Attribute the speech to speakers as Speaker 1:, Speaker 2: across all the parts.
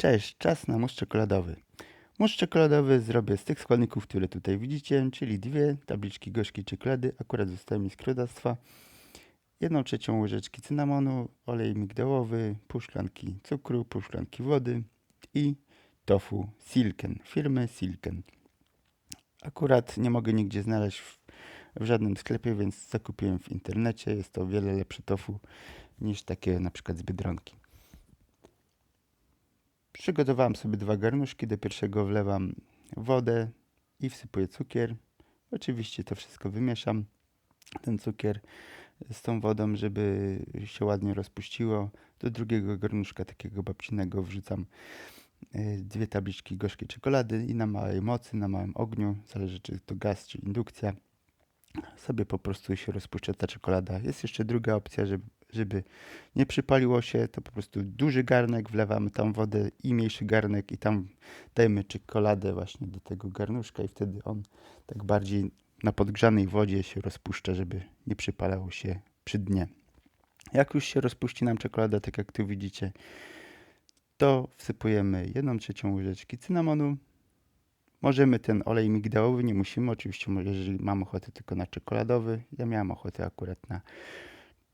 Speaker 1: Cześć, czas na mus czekoladowy. Mus czekoladowy zrobię z tych składników, które tutaj widzicie, czyli dwie tabliczki gorzkiej czekolady, akurat zostały mi z królestwa, jedną trzecią łyżeczki cynamonu, olej migdałowy, pół szklanki cukru, pół szklanki wody i tofu Silken, firmy Silken. Akurat nie mogę nigdzie znaleźć w, w żadnym sklepie, więc zakupiłem w internecie. Jest to wiele lepsze tofu niż takie na przykład z Biedronki. Przygotowałem sobie dwa garnuszki. Do pierwszego wlewam wodę i wsypuję cukier. Oczywiście to wszystko wymieszam. Ten cukier z tą wodą, żeby się ładnie rozpuściło. Do drugiego garnuszka takiego babcinego wrzucam y, dwie tabliczki gorzkiej czekolady i na małej mocy, na małym ogniu, zależy czy to gaz czy indukcja, sobie po prostu się rozpuszcza ta czekolada. Jest jeszcze druga opcja, żeby, żeby nie przypaliło się, to po prostu duży garnek, wlewamy tam wodę i mniejszy garnek i tam dajemy czekoladę właśnie do tego garnuszka i wtedy on tak bardziej na podgrzanej wodzie się rozpuszcza, żeby nie przypalało się przy dnie. Jak już się rozpuści nam czekolada, tak jak tu widzicie, to wsypujemy jedną trzecią łyżeczki cynamonu. Możemy ten olej migdałowy, nie musimy, oczywiście, jeżeli mam ochotę tylko na czekoladowy. Ja miałem ochotę akurat na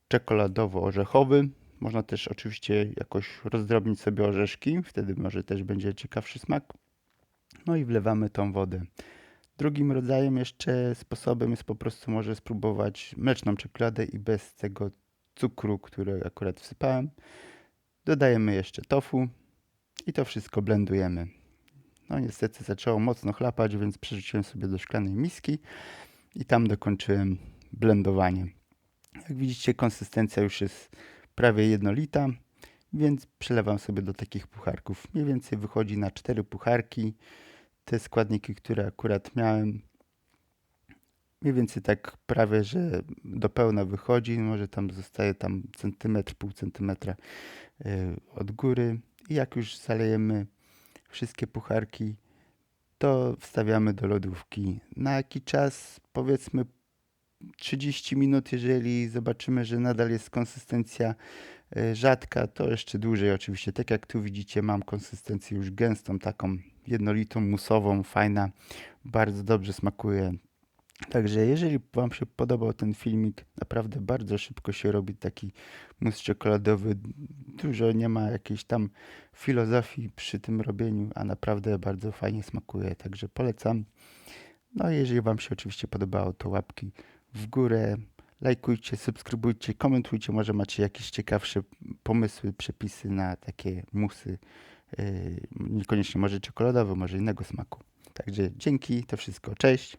Speaker 1: czekoladowo-orzechowy. Można też oczywiście jakoś rozdrobnić sobie orzeszki, wtedy może też będzie ciekawszy smak. No i wlewamy tą wodę. Drugim rodzajem jeszcze sposobem jest po prostu może spróbować mleczną czekoladę i bez tego cukru, który akurat wsypałem. Dodajemy jeszcze tofu i to wszystko blendujemy. No niestety zaczęło mocno chlapać, więc przerzuciłem sobie do szklanej miski i tam dokończyłem blendowanie. Jak widzicie konsystencja już jest prawie jednolita, więc przelewam sobie do takich pucharków. Mniej więcej wychodzi na cztery pucharki. Te składniki, które akurat miałem, mniej więcej tak prawie, że do pełna wychodzi. Może tam zostaje tam centymetr, pół centymetra y, od góry. I jak już zalejemy wszystkie pucharki, to wstawiamy do lodówki. Na jaki czas? Powiedzmy 30 minut, jeżeli zobaczymy, że nadal jest konsystencja e, rzadka, to jeszcze dłużej oczywiście. Tak jak tu widzicie, mam konsystencję już gęstą, taką jednolitą, musową, fajna, bardzo dobrze smakuje. Także jeżeli Wam się podobał ten filmik, naprawdę bardzo szybko się robi taki mus czekoladowy. Dużo nie ma jakiejś tam filozofii przy tym robieniu, a naprawdę bardzo fajnie smakuje. Także polecam. No i jeżeli Wam się oczywiście podobało, to łapki w górę. Lajkujcie, subskrybujcie, komentujcie. Może macie jakieś ciekawsze pomysły, przepisy na takie musy. Yy, niekoniecznie może czekoladowe, może innego smaku. Także dzięki, to wszystko. Cześć.